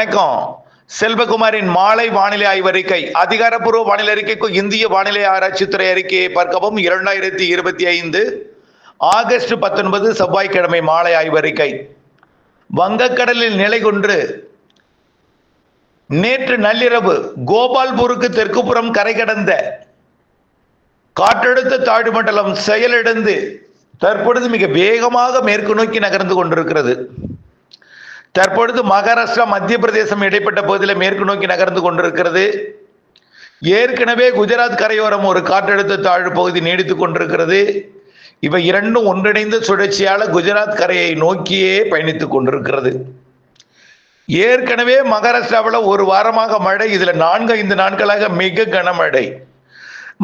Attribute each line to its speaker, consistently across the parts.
Speaker 1: வணக்கம். செல்வகுமாரின் மாலை வானிலை ஆய்வறிக்கை அதிகாரப்பூர்வ வானிலை அறிக்கைக்கும் இந்திய வானிலை ஆராய்ச்சித்துறை அறிக்கையை பார்க்கவும் இரண்டாயிரத்தி இருபத்தி ஐந்து ஆகஸ்ட் பத்தொன்பது செவ்வாய்க்கிழமை மாலை ஆய்வறிக்கை. வங்கக்கடலில் நிலை கொன்று நேற்று நள்ளிரவு கோபால்பூருக்கு தெற்குப்புறம் கரை கடந்த காற்றழுத்த தாழ்வு மண்டலம் செயலிழந்து தற்பொழுது மிக வேகமாக மேற்கு நோக்கி நகர்ந்து கொண்டிருக்கிறது. தற்பொழுது மகாராஷ்டிரா மத்திய பிரதேசம் இடைப்பட்ட பகுதியில் மேற்கு நோக்கி நகர்ந்து கொண்டிருக்கிறது. ஏற்கனவே குஜராத் கரையோரம் ஒரு காற்றழுத்த தாழ்வு பகுதி நீடித்துக் கொண்டிருக்கிறது. இவை இரண்டும் ஒன்றிணைந்த சுழற்சியால் குஜராத் கரையை நோக்கியே பயணித்துக் கொண்டிருக்கிறது. ஏற்கனவே மகாராஷ்டிராவில் ஒரு வாரமாக மழை இதில் நான்கு ஐந்து நாட்களாக மிக கனமழை.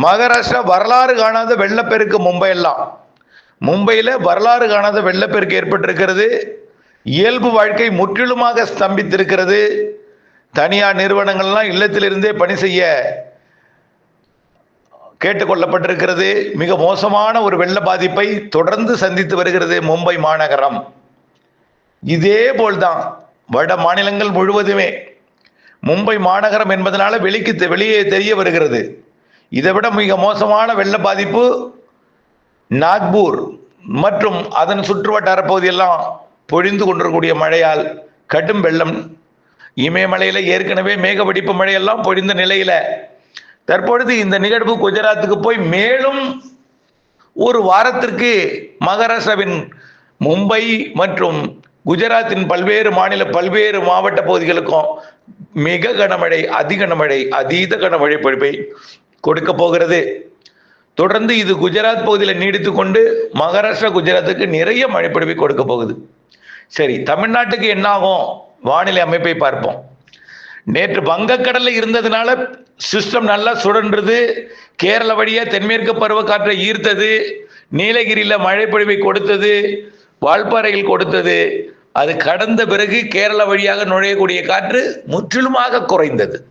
Speaker 1: மகாராஷ்டிரா வரலாறு காணாத வெள்ளப்பெருக்கு மும்பை எல்லாம் மும்பையில் வரலாறு காணாத வெள்ளப்பெருக்கு ஏற்பட்டிருக்கிறது. இயல்பு வாழ்க்கை முற்றிலுமாக ஸ்தம்பித்திருக்கிறது. தனியார் நிறுவனங்கள்லாம் இல்லத்திலிருந்தே பணி செய்ய கேட்டுக்கொள்ளப்பட்டிருக்கிறது. மிக மோசமான ஒரு வெள்ள பாதிப்பை தொடர்ந்து சந்தித்து வருகிறது மும்பை மாநகரம். இதே போல்தான் வட மாநிலங்கள் முழுவதுமே. மும்பை மாநகரம் என்பதனால வெளிக்கு தெ- வெளியே தெரிய வருகிறது. இதை விட மிக மோசமான வெள்ள பாதிப்பு நாக்பூர் மற்றும் அதன் சுற்றுவட்டார பகுதியெல்லாம் பொழிந்து கொண்டிருக்கக்கூடிய மழையால் கடும் வெள்ளம். இமயமலையில் ஏற்கனவே மேகவெடிப்பு மழையெல்லாம் பொழிந்த நிலையில தற்பொழுது இந்த நிகழ்வு குஜராத்துக்கு போய் மேலும் ஒரு வாரத்திற்கு மகாராஷ்டிராவின் மும்பை மற்றும் குஜராத்தின் பல்வேறு மாநில பல்வேறு மாவட்ட பகுதிகளுக்கும் மிக கனமழை அதி கனமழை அதீத கனமழை பொழிப்பை கொடுக்க போகிறது. தொடர்ந்து இது குஜராத் பகுதியில் நீடித்து கொண்டு மகாராஷ்டிரா குஜராத்துக்கு நிறைய மழை பொழிவை கொடுக்க போகுது. சரி தமிழ்நாட்டுக்கு என்னாகும்? வானிலை அமைப்பை பார்ப்போம். நேற்று வங்கக்கடலில் இருந்ததுனால சிஸ்டம் நல்லா சுழன்றது. கேரள வழியா தென்மேற்கு பருவக்காற்றை ஈர்த்தது. நீலகிரியில மழைப்பொழிவை கொடுத்தது. வால்பாறையில் கொடுத்தது. அது கடந்த பிறகு கேரள வழியாக நுழையக்கூடிய காற்று முற்றிலுமாக குறைந்தது.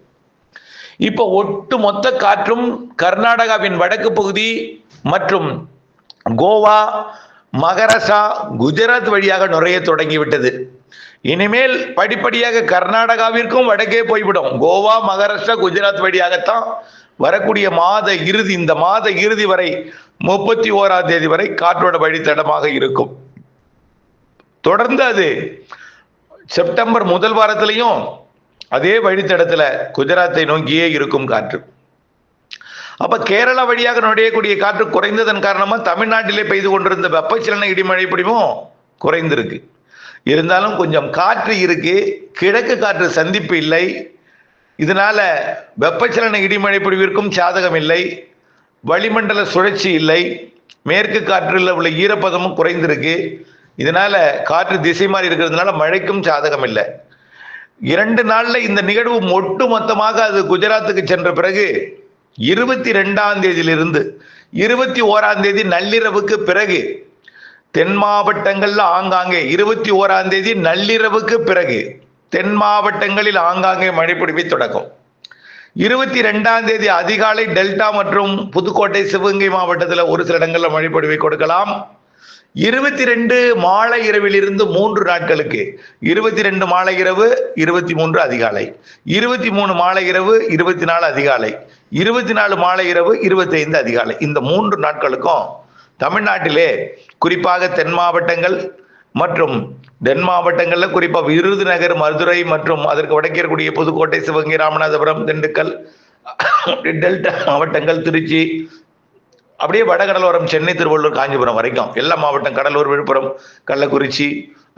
Speaker 1: இப்போ ஒட்டு மொத்த காற்றும் கர்நாடகாவின் வடக்கு பகுதி மற்றும் கோவா மகரசா குஜராத் வழியாக நுழைய தொடங்கிவிட்டது. இனிமேல் படிப்படியாக கர்நாடகாவிற்கும் வடக்கே போய்விடும். கோவா மகாராஷ்டிரா குஜராத் வழியாகத்தான் வரக்கூடிய மாத இறுதி இந்த மாத இறுதி வரை முப்பத்தி ஓராம் தேதி வரை காற்றோட வழித்தடமாக இருக்கும். தொடர்ந்து அது செப்டம்பர் முதல் வாரத்திலையும் அதே வழித்தடத்தில் குஜராத்தை நோக்கியே இருக்கும் காற்று. அப்ப கேரளா வழியாக நுழையக்கூடிய காற்று குறைந்ததன் காரணமா தமிழ்நாட்டிலே பெய்து கொண்டிருந்த வெப்பச்சலன இடிமழை பிடிவும் குறைந்திருக்கு. இருந்தாலும் கொஞ்சம் காற்று இருக்கு கிழக்கு காற்று சந்திப்பு இல்லை. இதனால வெப்பச்சலன இடிமழை பிடிவிற்கும் சாதகம் இல்லை. வளிமண்டல சுழற்சி இல்லை. மேற்கு காற்றில் உள்ள ஈரப்பதமும் குறைந்திருக்கு. இதனால காற்று திசை மாறி இருக்கிறதுனால மழைக்கும் சாதகம் இல்லை. இரண்டு நாள்ல இந்த நிகழ்வு ஒட்டு மொத்தமாக அது குஜராத்துக்கு சென்ற பிறகு இருபத்தி ரெண்டாம் தேதியிலிருந்து இருபத்தி ஓராம் தேதி நள்ளிரவுக்கு பிறகு தென் மாவட்டங்கள்ல ஆங்காங்கே இருபத்தி ஓராம் தேதி நள்ளிரவுக்கு பிறகு தென் மாவட்டங்களில் ஆங்காங்கே மழை பிடிப்பை தொடக்கும். இருபத்தி ரெண்டாம் தேதி அதிகாலை டெல்டா மற்றும் புதுக்கோட்டை சிவகங்கை மாவட்டத்தில் ஒரு சில இடங்களில் மழை கொடுக்கலாம். இருபத்தி ரெண்டு மாலை இரவிலிருந்து மூன்று நாட்களுக்கு. இருபத்தி ரெண்டு மாலை இரவு இருபத்தி மூன்று அதிகாலை. இருபத்தி மூணு மாலை இரவு இருபத்தி நாலு அதிகாலை. இருபத்தி நாலு மாலை இரவு இருபத்தி ஐந்து அதிகாலை. இந்த மூன்று நாட்களுக்கும் தமிழ்நாட்டிலே குறிப்பாக தென் மாவட்டங்கள் மற்றும் தென் மாவட்டங்களில் குறிப்பாக விருதுநகர் மதுரை மற்றும் அதற்கு வடக்கே இருக்கக்கூடிய புதுக்கோட்டை சிவகங்கை ராமநாதபுரம் திண்டுக்கல் டெல்டா மாவட்டங்கள் திருச்சி அப்படியே வடகடலோரம் சென்னை திருவள்ளூர் காஞ்சிபுரம் வரைக்கும் எல்லா மாவட்டம் கடலூர் விழுப்புரம் கள்ளக்குறிச்சி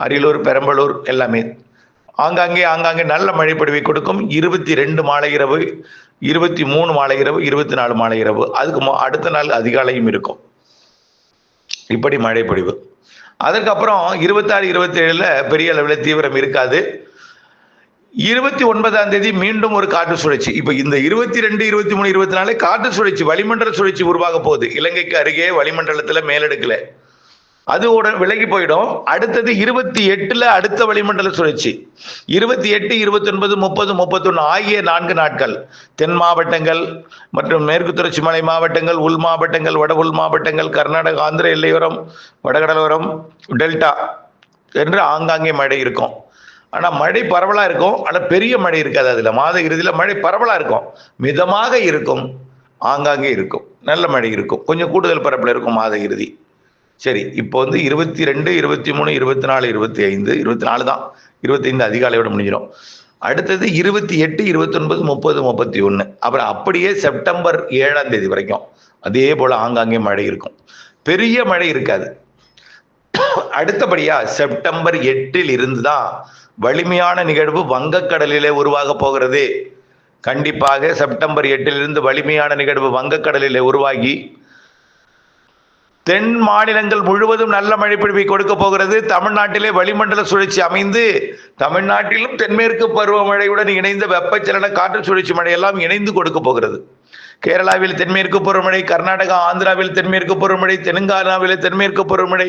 Speaker 1: அரியலூர் பெரம்பலூர் எல்லாமே ஆங்காங்கே ஆங்காங்கே நல்ல மழை கொடுக்கும். இருபத்தி ரெண்டு மாலை இரவு இருபத்தி மூணு மாலை இரவு இருபத்தி நாலு மாலை இரவு. அதுக்கு அடுத்த நாள் அதிகாலையும் இருக்கும். இப்படி மழைப்பொழிவு அதற்கப்புறம் இருபத்தாறு இருபத்தி ஏழுல பெரிய அளவில் தீவிரம் இருக்காது. இருபத்தி ஒன்பதாம் தேதி மீண்டும் ஒரு காற்று சுழற்சி. இப்போ இந்த இருபத்தி ரெண்டு இருபத்தி மூணு இருபத்தி நாலு காற்று சுழற்சி வளிமண்டல சுழற்சி உருவாக போகுது. இலங்கைக்கு அருகே வளிமண்டலத்தில் மேலெடுக்கல. அது உடன் விலகி போயிடும். அடுத்தது இருபத்தி எட்டில் அடுத்த வளிமண்டல சுழற்சி. இருபத்தி எட்டு இருபத்தி ஒன்பது முப்பது முப்பத்தொன்று ஆகிய நான்கு நாட்கள். தென் மாவட்டங்கள் மற்றும் மேற்கு தொடர்ச்சி மலை மாவட்டங்கள் உள் மாவட்டங்கள் வட உள் மாவட்டங்கள் கர்நாடக ஆந்திர எல்லையோரம் வடகடலோரம் டெல்டா என்று ஆங்காங்கே மழை இருக்கும். ஆனால் மழை பரவலாக இருக்கும். ஆனால் பெரிய மழை இருக்காது அதில். மாத இறுதியில் மழை பரவலாக இருக்கும். மிதமாக இருக்கும். ஆங்காங்கே இருக்கும். நல்ல மழை இருக்கும். கொஞ்சம் கூடுதல் பரப்பில் இருக்கும் மாத இறுதி. சரி இப்போ வந்து இருபத்தி ரெண்டு இருபத்தி மூணு இருபத்தி நாலு இருபத்தி ஐந்து இருபத்தி நாலு தான். இருபத்தைந்து அதிகாலையோட முடிஞ்சிடும். அடுத்தது இருபத்தி எட்டு இருபத்தொன்பது முப்பது முப்பத்தி ஒன்று அப்புறம் அப்படியே செப்டம்பர் ஏழாம் தேதி வரைக்கும். அதே போல் ஆங்காங்கே மழை இருக்கும். பெரிய மழை இருக்காது. அடுத்தபடியாக செப்டம்பர் எட்டில் இருந்து தான் வலிமையான நிகழ்வு வங்கக்கடலிலே உருவாக போகிறது. கண்டிப்பாக செப்டம்பர் எட்டிலிருந்து வலிமையான நிகழ்வு வங்கக்கடலிலே உருவாகி தென் மாநிலங்கள் முழுவதும் நல்ல மழை பொழிவை கொடுக்க போகிறது. தமிழ்நாட்டிலே வளிமண்டல சுழற்சி அமைந்து தமிழ்நாட்டிலும் தென்மேற்கு பருவமழையுடன் இணைந்த வெப்பச்சலன காற்று சுழற்சி மழையெல்லாம் இணைந்து கொடுக்க போகிறது. கேரளாவில் தென்மேற்கு பருவமழை கர்நாடகா ஆந்திராவில் தென்மேற்கு பருவமழை தெலுங்கானாவில் தென்மேற்கு பருவமழை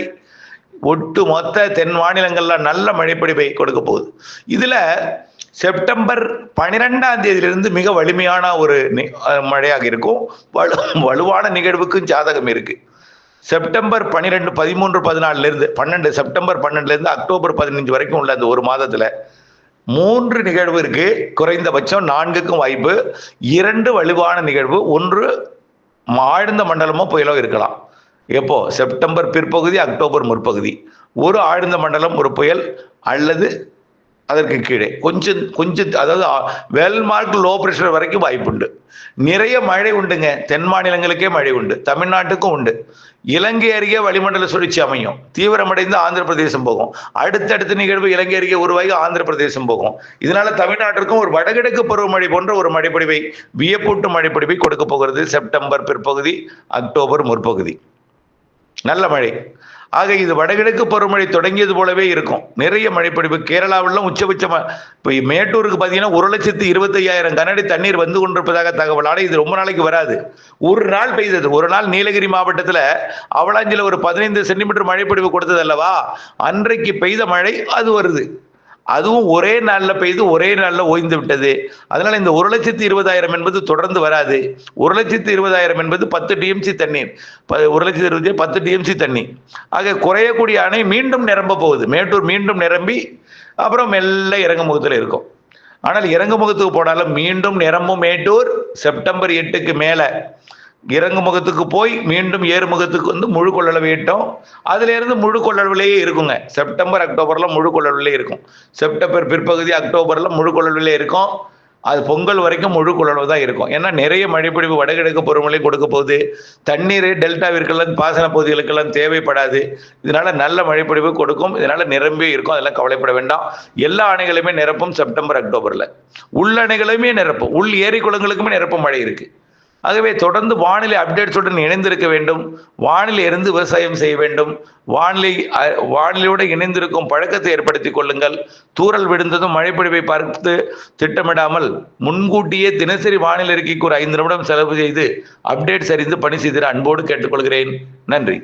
Speaker 1: ஒட்டு மொத்த தென் மாநிலங்கள்ல நல்ல மழைப்பொழிவை கொடுக்க போகுது. இதுல செப்டம்பர் பனிரெண்டாம் தேதியிலிருந்து மிக வலிமையான ஒரு நி- மழையாக இருக்கும். வலு வலுவான நிகழ்வுக்கும் ஜாதகம் இருக்கு. செப்டம்பர் பன்னிரெண்டு பதிமூன்று பதினாலுல இருந்து பன்னெண்டு செப்டம்பர் பன்னெண்டுல இருந்து அக்டோபர் பதினஞ்சு வரைக்கும் உள்ள அந்த ஒரு மாதத்துல மூன்று நிகழ்வு இருக்கு. குறைந்தபட்சம் நான்குக்கும் வாய்ப்பு. இரண்டு வலுவான நிகழ்வு. ஒன்று ஆழ்ந்த மண்டலமோ புயலோ இருக்கலாம். எப்போ? செப்டம்பர் பிற்பகுதி அக்டோபர் முற்பகுதி. ஒரு ஆழ்ந்த மண்டலம் ஒரு புயல் அல்லது அதற்கு கீழே. கொஞ்சம் கொஞ்சம் அதாவது வெல் மார்க் லோ பிரஷர் வரைக்கும் வாய்ப்புண்டு. நிறைய மழை உண்டுங்க. தென் மாநிலங்களுக்கே மழை உண்டு. தமிழ்நாட்டுக்கும் உண்டு. இலங்கை அருகே வளிமண்டல சுழற்சி அமையும். தீவிரமடைந்து ஆந்திர பிரதேசம் போகும். அடுத்தடுத்த நிகழ்வு இலங்கை அருகே உருவாகி ஆந்திர பிரதேசம் போகும். இதனால தமிழ்நாட்டிற்கும் ஒரு வடகிழக்கு பருவமழை போன்ற ஒரு மழைப்பொழிவை வியப்பூட்டும் மழைப்பொழிவை கொடுக்க போகிறது. செப்டம்பர் பிற்பகுதி அக்டோபர் முற்பகுதி. நல்ல மழை. ஆக இது வடகிழக்கு பருவமழை தொடங்கியது போலவே இருக்கும். நிறைய மழைப்பொழிவு. கேரளாவிலும் உச்சபட்சமா இப்போ மேட்டூருக்கு பார்த்தீங்கன்னா ஒரு லட்சத்து இருபத்தையாயிரம் கனடி தண்ணீர் வந்து கொண்டிருப்பதாக தகவலால் இது ரொம்ப நாளைக்கு வராது. ஒரு நாள் பெய்தது. ஒரு நாள் நீலகிரி மாவட்டத்தில் அவலாஞ்சியில் ஒரு பதினைந்து சென்டிமீட்டர் மழைப்பொழிவு கொடுத்தது அல்லவா? அன்றைக்கு பெய்த மழை அது வருது. அதுவும் ஒரே நாளில் பெய்து ஒரே நாளில் ஓய்ந்து விட்டது. அதனால் இந்த ஒரு லட்சத்து இருபதாயிரம் என்பது தொடர்ந்து வராது. ஒரு லட்சத்து இருபதாயிரம் என்பது பத்து டிஎம்சி தண்ணீர். ஒரு லட்சத்து இருபது பத்து டிஎம்சி தண்ணி ஆக குறையக்கூடிய அணை மீண்டும் நிரம்ப போகுது. மேட்டூர் மீண்டும் நிரம்பி அப்புறம் மெல்ல இறங்கு முகத்தில் இருக்கும். ஆனால் இறங்கு முகத்துக்கு போனாலும் மீண்டும் நிரம்பும் மேட்டூர் செப்டம்பர் எட்டுக்கு மேலே. இறங்கு முகத்துக்கு போய் மீண்டும் ஏறு முகத்துக்கு வந்து முழு கொள்ளளவு எட்டும். அதுலேருந்து முழு கொள்ளளவுலேயே இருக்குங்க. செப்டம்பர் அக்டோபரில் முழு கொள்ளளவுலேயே இருக்கும். செப்டம்பர் பிற்பகுதி அக்டோபரில் முழு கொள்ளளவுலேயே இருக்கும். அது பொங்கல் வரைக்கும் முழு கொள்ளளவு தான் இருக்கும். ஏன்னா நிறைய மழைப்பிடிவு வடகிழக்கு பருவமழை கொடுக்க போகுது. தண்ணீர் டெல்டாவிற்கெல்லாம் பாசன பகுதிகளுக்கெல்லாம் தேவைப்படாது. இதனால நல்ல மழைப்பிடிவு கொடுக்கும். இதனால நிரம்பி இருக்கும். அதெல்லாம் கவலைப்பட வேண்டாம். எல்லா அணைகளுமே நிரப்பும் செப்டம்பர் அக்டோபரில். உள் அணைகளுமே நிரப்பும். உள் ஏரி குளங்களுக்குமே நிரப்பும் மழை இருக்குது ஆகவே தொடர்ந்து வானிலை அப்டேட்ஸுடன் இணைந்திருக்க வேண்டும். வானிலை இருந்து விவசாயம் செய்ய வேண்டும். வானிலை வானிலையோடு இணைந்திருக்கும் பழக்கத்தை ஏற்படுத்திக் கொள்ளுங்கள். தூறல் விழுந்ததும் மழைப்பொழிவை பார்த்து திட்டமிடாமல் முன்கூட்டியே தினசரி வானிலை அறிக்கைக்கு ஒரு ஐந்து நிமிடம் செலவு செய்து அப்டேட்ஸ் அறிந்து பணி செய்திட அன்போடு கேட்டுக்கொள்கிறேன். நன்றி.